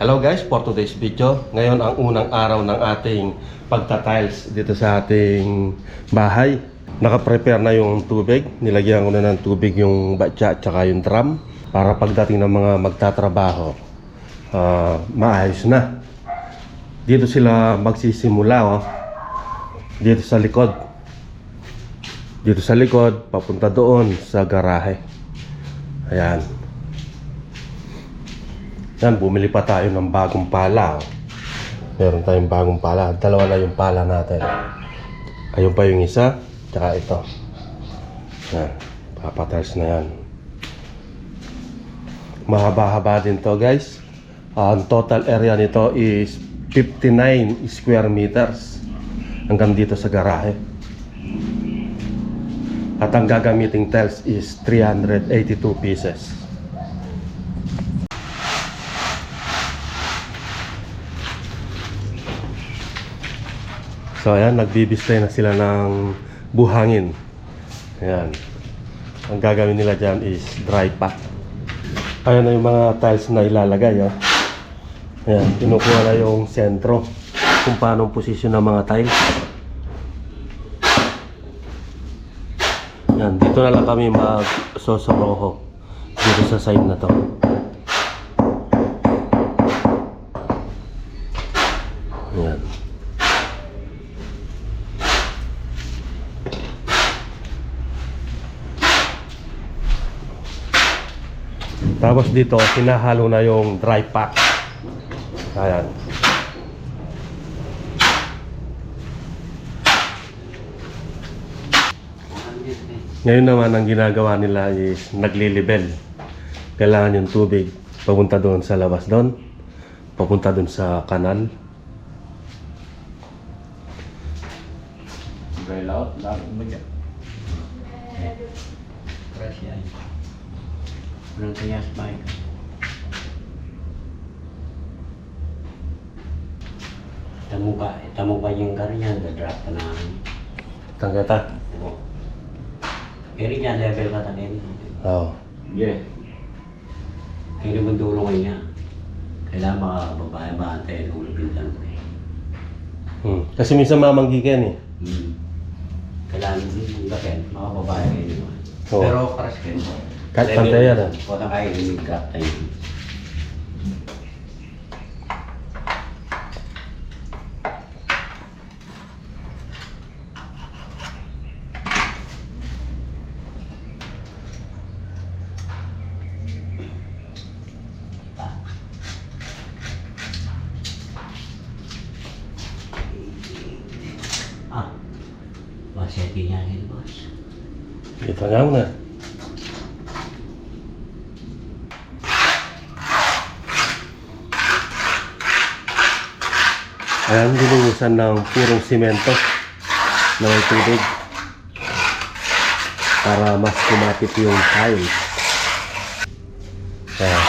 Hello guys, for today's video. Ngayon ang unang araw ng ating pagta-tiles dito sa ating bahay. Naka-prepare na yung tubig. Nilagyan ko na ng tubig yung batya at yung drum para pagdating ng mga magtatrabaho, ah, maayos na. Dito sila magsisimula oh. Dito sa likod. Dito sa likod, papunta doon sa garahe. Ayan. Yan, bumili pa tayo ng bagong pala. oh. Meron tayong bagong pala. Dalawa na yung pala natin. Ayun pa yung isa, tsaka ito. Yan, papatiles na yan. Mahaba-haba din to guys. Ah, ang total area nito is 59 square meters. Hanggang dito sa garahe. At ang gagamiting tiles is 382 pieces. So ayan, nagbibistay na sila ng buhangin. Ayan. Ang gagawin nila dyan is dry pack. Ayan na yung mga tiles na ilalagay. Oh. Ayan, kinukuha na yung sentro kung paano posisyon ng mga tiles. Yan, dito na lang kami mag-sosoroho dito sa side na to. Yan. Tapos dito, hinahalo na yung dry pack. Ayan. Ngayon naman ang ginagawa nila is naglilibel. Kailangan yung tubig papunta doon sa labas doon. Papunta doon sa kanal. Very loud, loud mo dyan. Press yan. Walang tiyas mic. Tamo ba, tamo ba yung ganyan, drop ka na. Tanggata. Oo. Pero yan, level ka tanin. Oo. Yeah. Kaya naman dulong niya. Kailangan makababae ba ate, ulo pintan ko eh. Hmm. Kasi minsan mamanggigan eh. Hmm. Kailangan yung gakin, mga babae kayo naman. Oo. Pero paras kayo. Kahit pantay yan, ah. Kung na kayo, yung craft tayo. Ah, maseti niya rin, boss. Ito nga na. Ayan, dinungusan ng purong simento na may tubig para mas kumapit yung tiles. Ayan.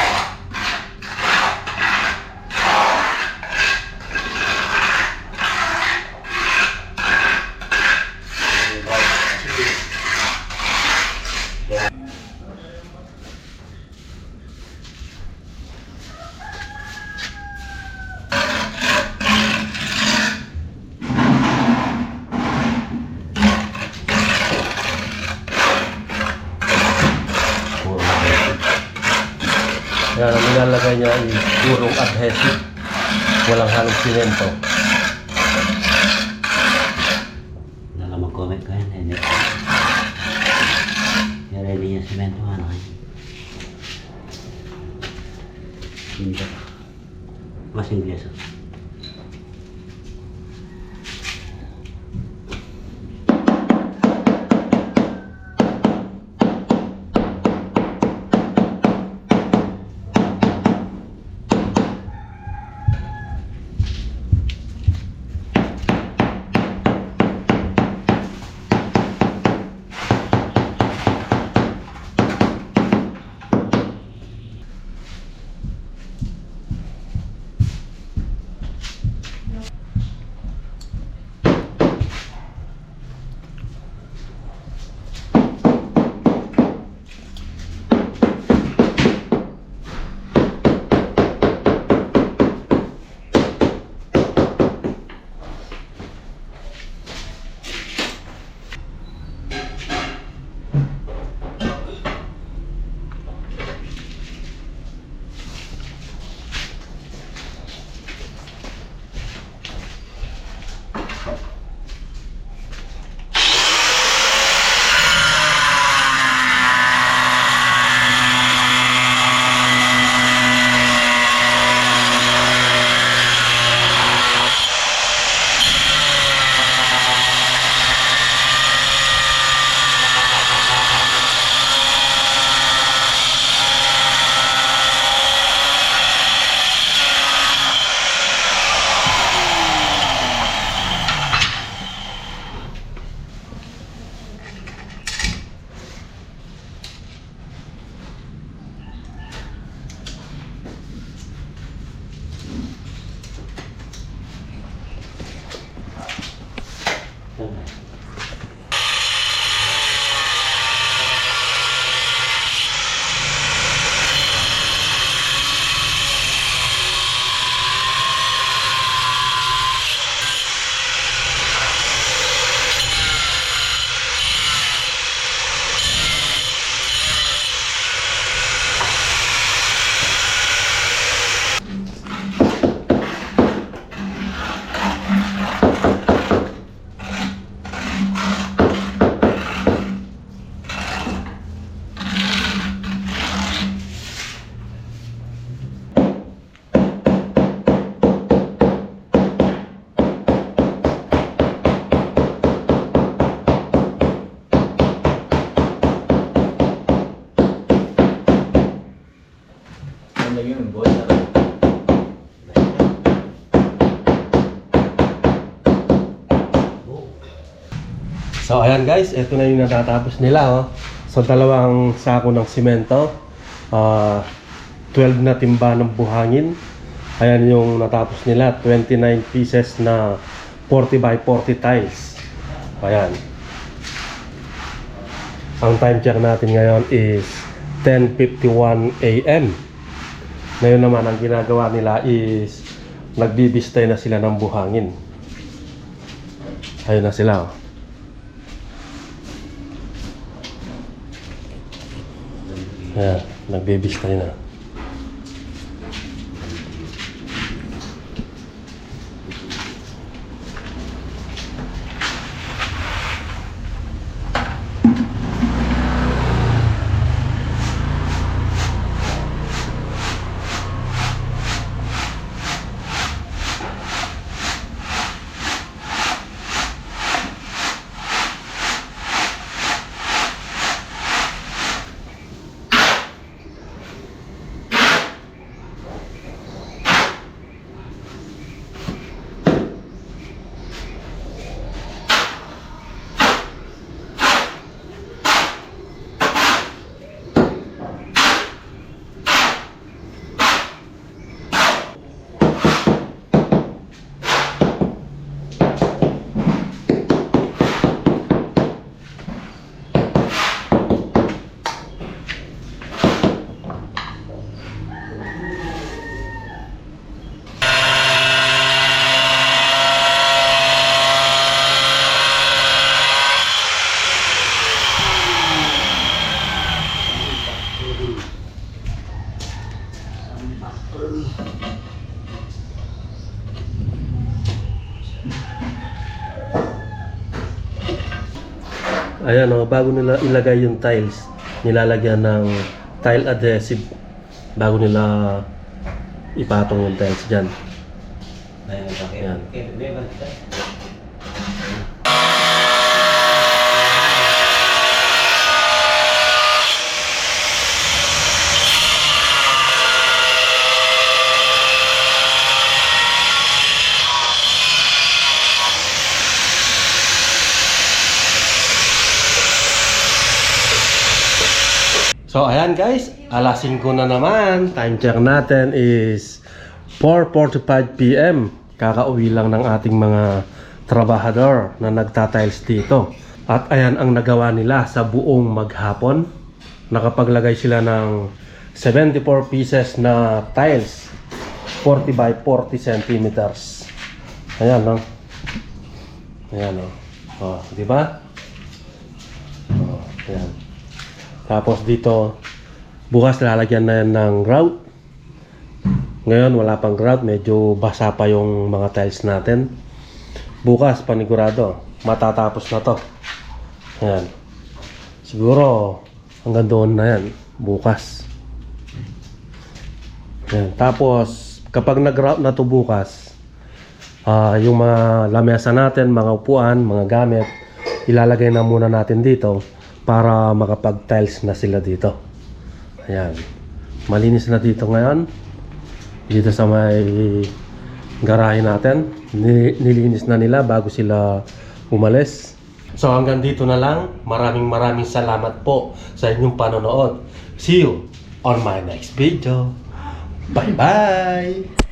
Puro maseti. Ayan, ang nilalagay niya ay purong adhesive. Walang halong simento. Wala ka mag-comment ka yan, hindi. Yung ready niya semento, ano kayo? Hindi. Mas yun, boy. Ah. So ayan guys, ito na yung natatapos nila oh. So dalawang sako ng simento, ah, uh, 12 na timba ng buhangin. Ayan yung natapos nila, 29 pieces na 40 by 40 tiles. Ayan. Ang time check natin ngayon is 10.51 a.m. Ngayon naman ang ginagawa nila is nagbibistay na sila ng buhangin. Ayun na sila. Oh. Ayan, nagbibistay na. Ayan o, bago nila ilagay yung tiles, nilalagyan ng tile adhesive bago nila ipatong yung tiles dyan. Ayan. Ayan. So ayan guys, alas 5 na naman. Time check natin is 4.45 p.m. Kakauwi lang ng ating mga trabahador na nagtatiles dito. At ayan ang nagawa nila sa buong maghapon. Nakapaglagay sila ng 74 pieces na tiles. 40 by 40 centimeters. Ayan no. Ayan no. Oh, di ba? Oh, ayan. Tapos dito, bukas lalagyan na yan ng grout. Ngayon wala pang grout, medyo basa pa yung mga tiles natin. Bukas panigurado, matatapos na to. Ayan. Siguro hanggang doon na yan, bukas. Ayan. Tapos kapag nag-grout na to bukas, ah yung mga lamesa natin, mga upuan, mga gamit, ilalagay na muna natin dito para makapag-tiles na sila dito. Ayan. Malinis na dito ngayon. Dito sa may garahe natin. Ni- Nilinis na nila bago sila umalis. So hanggang dito na lang. Maraming maraming salamat po sa inyong panonood. See you on my next video. Bye-bye!